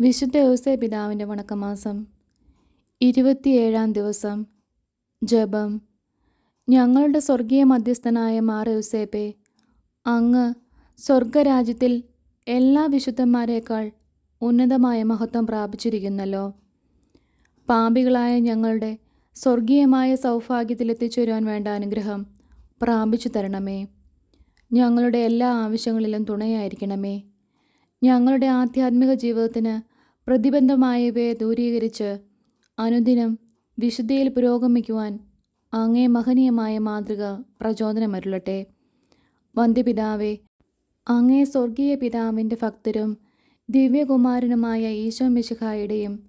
വിശുദ്ധ യോസേ പിതാവിന്റെ വണക്കമാസം ഇരുപത്തിയേഴാം ദിവസം ജപം. ഞങ്ങളുടെ സ്വർഗീയ മധ്യസ്ഥനായ മാർ യോസേപ്പെ അങ്ങ് സ്വർഗരാജ്യത്തിൽ എല്ലാ വിശുദ്ധന്മാരെക്കാൾ ഉന്നതമായ മഹത്വം പ്രാപിച്ചിരിക്കുന്നല്ലോ. പാമ്പികളായ ഞങ്ങളുടെ സ്വർഗീയമായ സൗഭാഗ്യത്തിലെത്തിച്ചേരുവാൻ വേണ്ട അനുഗ്രഹം പ്രാപിച്ചു തരണമേ. ഞങ്ങളുടെ എല്ലാ ആവശ്യങ്ങളിലും തുണയായിരിക്കണമേ. ഞങ്ങളുടെ ആധ്യാത്മിക ജീവിതത്തിന് പ്രതിബന്ധമായവയെ ദൂരീകരിച്ച് അനുദിനം വിശുദ്ധിയിൽ പുരോഗമിക്കുവാൻ അങ്ങേ മഹനീയമായ മാതൃക പ്രചോദനമരുളട്ടെ വന്ധ്യപിതാവേ അങ്ങേ സ്വർഗീയ പിതാവിന്റെ ഭക്തരും ദിവ്യകുമാരനുമായ ഈശോ മിശിഹായുടെയും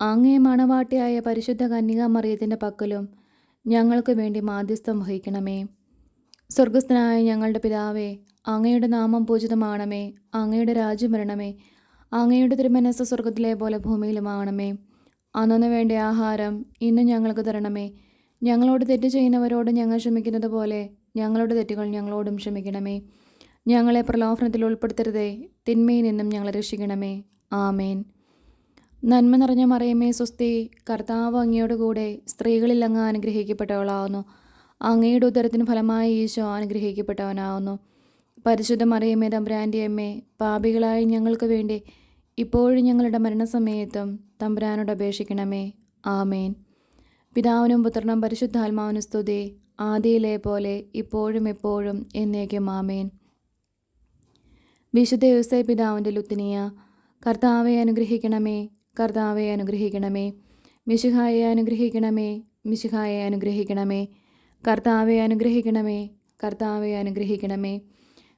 അങ്ങേ മണവാട്ടിയായ പരിശുദ്ധ കന്യകാമറിയത്തിന്റെ പക്കലും ഞങ്ങൾക്ക് വേണ്ടി മാധ്യസ്ഥം വഹിക്കണമേ. സ്വർഗസ്ഥനായ ഞങ്ങളുടെ പിതാവേ അങ്ങയുടെ നാമം പൂജിതമാണമേ അങ്ങയുടെ രാജ്യം വരണമേ അങ്ങയുടെ തിരുമനസ് സ്വർഗത്തിലെ പോലെ ഭൂമിയിലുമാകണമേ. അന്നു വേണ്ട ആഹാരം ഇന്ന് ഞങ്ങൾക്ക് തരണമേ. ഞങ്ങളോട് തെറ്റ് ചെയ്യുന്നവരോട് ഞങ്ങൾ ക്ഷമിക്കുന്നത് പോലെ ഞങ്ങളുടെ തെറ്റുകൾ ഞങ്ങളോടും ക്ഷമിക്കണമേ. ഞങ്ങളെ പ്രലോഭനത്തിൽ ഉൾപ്പെടുത്തരുതേ. തിന്മയിൽ നിന്നും ഞങ്ങളെ രക്ഷിക്കണമേ. ആമേൻ. നന്മ നിറഞ്ഞ മറിയമേ സ്വസ്തി കർത്താവ് അങ്ങയോട് കൂടെ സ്ത്രീകളിൽ അങ്ങ് അനുഗ്രഹിക്കപ്പെട്ടവളാവുന്നു. അങ്ങയുടെ ഉദരത്തിന് ഫലമായി ഈശോ അനുഗ്രഹിക്കപ്പെട്ടവനാവുന്നു. പരിശുദ്ധ മറിയമ്മേ തമ്പുരാന്റെ അമ്മേ പാപികളായ ഞങ്ങൾക്ക് വേണ്ടി ഇപ്പോഴും ഞങ്ങളുടെ മരണസമയത്തും തമ്പുരാനോട് അപേക്ഷിക്കണമേ. ആമേൻ. പിതാവിനും പുത്രനും പരിശുദ്ധാത്മാവിനും സ്തുതി. ആദിയിലെ പോലെ ഇപ്പോഴും എപ്പോഴും എന്നേക്കും ആമേൻ. വിശുദ്ധ ദിവസേ പിതാവിന്റെ ലുത്തിനിയ കർത്താവെ അനുഗ്രഹിക്കണമേ കർത്താവെ അനുഗ്രഹിക്കണമേ. മിശിഹായെ അനുഗ്രഹിക്കണമേ മിശിഹായെ അനുഗ്രഹിക്കണമേ. കർത്താവെ അനുഗ്രഹിക്കണമേ കർത്താവെ അനുഗ്രഹിക്കണമേ.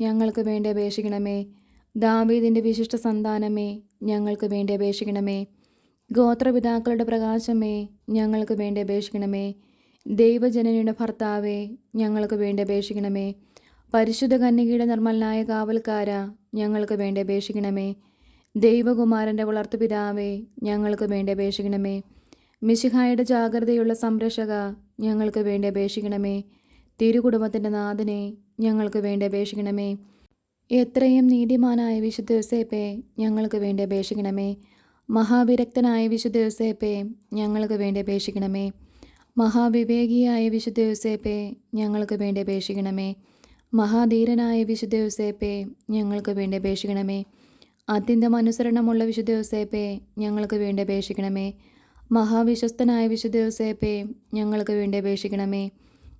ഞങ്ങൾക്ക് വേണ്ടി അപേക്ഷിക്കണമേ. ദാവീദിന്റെ വിശിഷ്ട സന്താനമേ ഞങ്ങൾക്ക് വേണ്ടി അപേക്ഷിക്കണമേ. ഗോത്രപിതാക്കളുടെ പ്രകാശമേ ഞങ്ങൾക്ക് വേണ്ടി അപേക്ഷിക്കണമേ. ദൈവജനനിയുടെ ഭർത്താവേ ഞങ്ങൾക്ക് വേണ്ടി അപേക്ഷിക്കണമേ. പരിശുദ്ധ കന്യകയുടെ നിർമ്മലനായ കാവൽക്കാര ഞങ്ങൾക്ക് വേണ്ടി അപേക്ഷിക്കണമേ. ദൈവകുമാരന്റെ വളർത്തുപിതാവേ ഞങ്ങൾക്ക് വേണ്ടി അപേക്ഷിക്കണമേ. മിശിഹായുടെ ജാഗ്രതയുള്ള സംരക്ഷക ഞങ്ങൾക്ക് വേണ്ടി അപേക്ഷിക്കണമേ. തിരുകുടുംബത്തിന്റെ നാഥനെ ഞങ്ങൾക്ക് വേണ്ടി അപേക്ഷിക്കണമേ. എത്രയും നീതിമാനായ വിശുദ്ധ ഞങ്ങൾക്ക് വേണ്ടി അപേക്ഷിക്കണമേ. മഹാവിരക്തനായ വിശുദ്ധ ഞങ്ങൾക്ക് വേണ്ടി അപേക്ഷിക്കണമേ. മഹാവിവേകിയായ വിശുദ്ധ ഞങ്ങൾക്ക് വേണ്ടി അപേക്ഷിക്കണമേ. മഹാധീരനായ വിശുദ്ധ ഞങ്ങൾക്ക് വേണ്ടി അപേക്ഷിക്കണമേ. അത്യന്തം അനുസരണമുള്ള വിശുദ്ധ ഞങ്ങൾക്ക് വേണ്ടി അപേക്ഷിക്കണമേ. മഹാവിശ്വസ്തനായ വിശുദ്ധ ഞങ്ങൾക്ക് വേണ്ടി അപേക്ഷിക്കണമേ.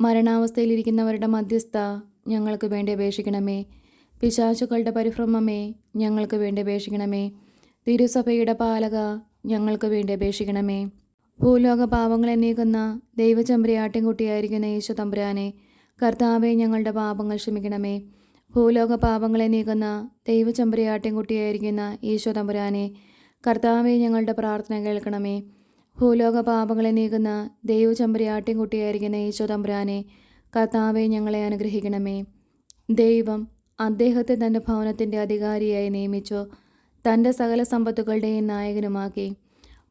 മരണാവസ്ഥയിലിരിക്കുന്നവരുടെ മധ്യസ്ഥ ഞങ്ങൾക്ക് വേണ്ടി അപേക്ഷിക്കണമേ. പിശാചുക്കളുടെ പരിഭ്രമമേ ഞങ്ങൾക്ക് വേണ്ടി അപേക്ഷിക്കണമേ. തിരുസഭയുടെ പാലക ഞങ്ങൾക്ക് വേണ്ടി അപേക്ഷിക്കണമേ. ഭൂലോക പാപങ്ങളെ നീക്കുന്ന ദൈവചമ്പരിയാട്ടിൻകുട്ടിയായിരിക്കുന്ന യേശു തമ്പുരാനെ കർത്താവെ ഞങ്ങളുടെ പാപങ്ങൾ ക്ഷമിക്കണമേ. ഭൂലോക പാപങ്ങളെ നീക്കുന്ന ദൈവചമ്പരിയാട്ടിൻകുട്ടിയായിരിക്കുന്ന ഈശോ തമ്പുരാനെ കർത്താവെ ഞങ്ങളുടെ പ്രാർത്ഥന കേൾക്കണമേ. ഭൂലോക പാപങ്ങളെ നീക്കുന്ന ദൈവചമ്പരിയാട്ടിൻകുട്ടിയായിരിക്കുന്ന ഈശോ തമ്പുരാനെ കർത്താവെ ഞങ്ങളെ അനുഗ്രഹിക്കണമേ. ദൈവം അദ്ദേഹത്തെ തന്റെ ഭവനത്തിന്റെ അധികാരിയായി നിയമിച്ചു തന്റെ സകല സമ്പത്തുകളുടെയും നായകനുമാക്കി.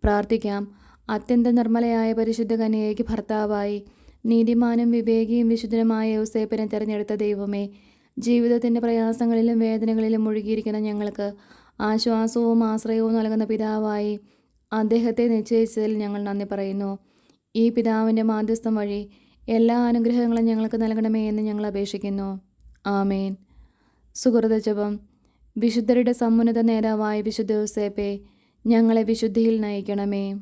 പ്രാർത്ഥിക്കാം. അത്യന്ത നിർമ്മലയായ പരിശുദ്ധ കന്യകയ്ക്ക് ഭർത്താവായി നീതിമാനും വിവേകിയും വിശുദ്ധനുമായ ഔസേപ്പനെ തിരഞ്ഞെടുത്ത ദൈവമേ ജീവിതത്തിന്റെ പ്രയാസങ്ങളിലും വേദനകളിലും മുഴുകിയിരിക്കുന്ന ഞങ്ങൾക്ക് ആശ്വാസവും ആശ്രയവും നൽകുന്ന പിതാവായി അദ്ദേഹത്തെ നിശ്ചയിച്ചതിൽ ഞങ്ങൾ നന്ദി പറയുന്നു. ഈ പിതാവിന്റെ മാധ്യസ്ഥം വഴി എല്ലാ അനുഗ്രഹങ്ങളും ഞങ്ങൾക്ക് നൽകണമേ എന്ന് ഞങ്ങൾ അപേക്ഷിക്കുന്നു. ആമേൻ. സുഹൃത ജപം. വിശുദ്ധരുടെ സമുന്നത നേതാവായ വിശുദ്ധ യോസേപ്പെ ഞങ്ങളെ വിശുദ്ധിയിൽ നയിക്കണമേ.